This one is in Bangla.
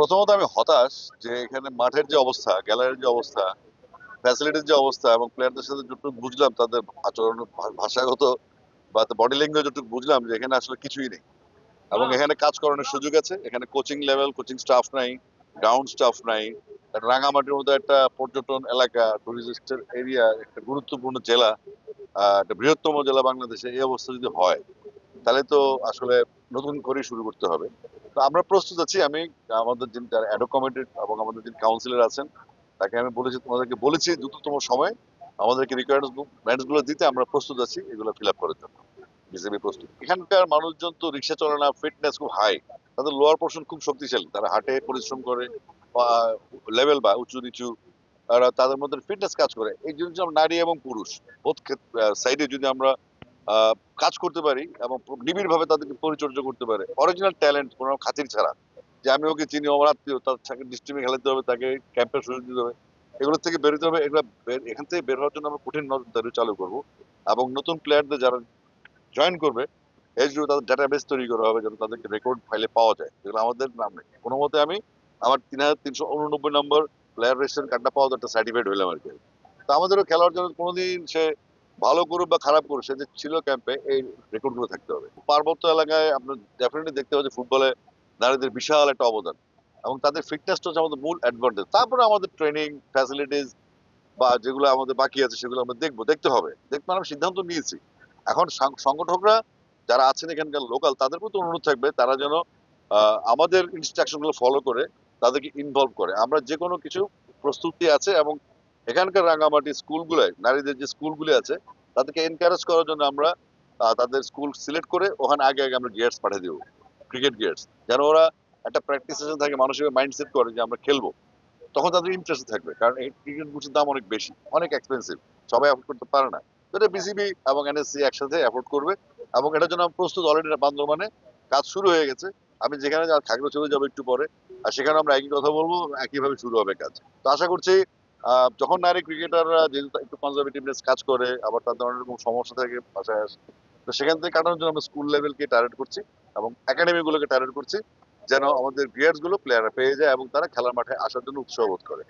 প্রথমত আমি হতাশ যে এখানে মাঠের যে অবস্থা গ্যালারির যে অবস্থা ফ্যাসিলিটির যে অবস্থা এবং প্লেয়ারদের সাথে যতটুকু বুঝলাম তাদের আচরণ ভাষাগত বা বডি ল্যাঙ্গুয়েজ যতটুকু বুঝলাম যে এখানে আসলে কিছুই নেই। এবং এখানে কাজ করানোর সুযোগ আছে। এখানে কোচিং লেভেল কোচিং স্টাফ নাই গ্রাউন্ড স্টাফ নাই রাঙামাটির মতো একটা পর্যটন এলাকা টুরিস্টের এরিয়া একটা গুরুত্বপূর্ণ জেলা একটা বৃহত্তম জেলা বাংলাদেশে এই অবস্থা যদি হয় তাহলে তো আসলে নতুন করে শুরু করতে হবে। আমরা প্রস্তুত আছি। আমি, আমাদের যিনি অ্যাডো কমিটির এবং আমাদের যিনি কাউন্সিলর আছেন, তাকে আমি বলেছি, তোমাদেরকে বলেছি দ্রুততম সময় আমাদেরকে রিকোয়ারমেন্টসগুলো দিতে আমরা প্রস্তুত আছি, এগুলো ফিল আপ করার জন্য। বিসিবি প্রস্তুত। এখানকার মানুষজন তো রিক্সা চলে না ফিটনেস খুব হাই তাদের লোয়ার পোর্শন খুব শক্তিশালী। তারা হাটে, পরিশ্রম করে লেভেল বা উঁচু নিচু তাদের মধ্যে ফিটনেস কাজ করে। এই জন্য নারী এবং পুরুষ বোধ সাইডে যদি আমরা কাজ করতে পারি এবং নিবিড় ভাবে তাদেরকে পরিচর্যা করতে পারে। অরিজিনাল ট্যালেন্ট কোনো খাতির ছাড়া। যে আমি ওকে চিনি আমার আত্মীয়, তার ডিস্ট্রিক্টে খেলাতে হবে, তাকে ক্যাম্পের সুযোগ দিতে হবে। এগুলো থেকে বেরোতে হবে, এগুলো এখান থেকে বের হওয়ার জন্য আমরা কঠিন নজরদারি চালু করব এবং নতুন প্লেয়ারদের যারা জয়েন করবে, এই জন্য তাদের ডাটাবেস তৈরি করা হবে যাতে তাদেরকে রেকর্ড ফাইলে পাওয়া যায়। যেগুলো আমাদের নাম নেই। কোনো মতে আমি আমার তিন হাজার তিনশো উননব্বই নম্বর প্লেয়ার রেজিস্ট্রেশন কার্ডটা পাওয়া একটা সার্টিফাইড হইলাম আর কি। তো আমাদেরও খেলার জন্য কোনোদিন সে ভালো করুক বা খারাপ করুক সে যে ছিল ক্যাম্পে এই রেকর্ডগুলো থাকতে হবে। পার্বত্য এলাকায় আপনার ডেফিনেটলি দেখতে যে ফুটবলে নারীদের বিশাল একটা অবদান। এবং তাদের ফিটনেসটা হচ্ছে আমাদের মূল অ্যাডভান্টেজ তারপরে আমাদের ট্রেনিং ফ্যাসিলিটিস বা যেগুলো আমাদের বাকি আছে, সেগুলো আমরা দেখব। দেখতে হবে। দেখতে আমরা সিদ্ধান্ত নিয়েছি। এখন সংগঠকরা যারা আছেন এখানকার লোকাল তাদের প্রতি অনুরোধ থাকবে, তারা যেন আমাদের ইনস্ট্রাকশনগুলো ফলো করে, তাদেরকে ইনভলভ করে। আমরা যে কোনো কিছু প্রস্তুতি আছে এবং এখানকার রাঙামাটি স্কুলগুলোয়, নারীদের যে স্কুলগুলি আছে, তাদেরকে এনকারেজ করার জন্য আমরা তাদের স্কুল সিলেক্ট করে ওখানে আগে আগে আমরা গিয়ার্স পাঠিয়ে দেবো ক্রিকেট গিয়ার্স যেন ওরা একটা প্র্যাকটিস থাকে মানসিক মাইন্ডসেট করে যে আমরা খেলব। তখন তাদের ইন্টারেস্ট থাকবে, কারণ এই ক্রিকেট বুটের দাম অনেক বেশি, অনেক এক্সপেন্সিভ সবাই অ্যাফোর্ড করতে পারে না। এটা বিসিবি এবং এনএসসি একসাথে অ্যাফোর্ড করবে এবং এটার জন্য প্রস্তুত অলরেডি বান্দরবানে কাজ শুরু হয়ে গেছে। আমি যেখানে থাকলে চলে যাব একটু পরে, আর সেখানে আমরা একই কথা বলব, একইভাবে শুরু হবে কাজ। তো আশা করছি যখন নারী ক্রিকেটাররা যেহেতু একটু কনজারভেটিভনেস কাজ করে, আবার তাদের অনেক রকম সমস্যা থেকে বাসায় আসে, তো সেখান থেকে কাটানোর জন্য আমরা স্কুল লেভেলকে টার্গেট করছি এবং একাডেমিগুলোকে টার্গেট করছি যেন আমাদেরগুলো প্লেয়াররা পেয়ে যায় এবং তারা খেলার মাঠে আসার জন্য উৎসাহ বোধ করে।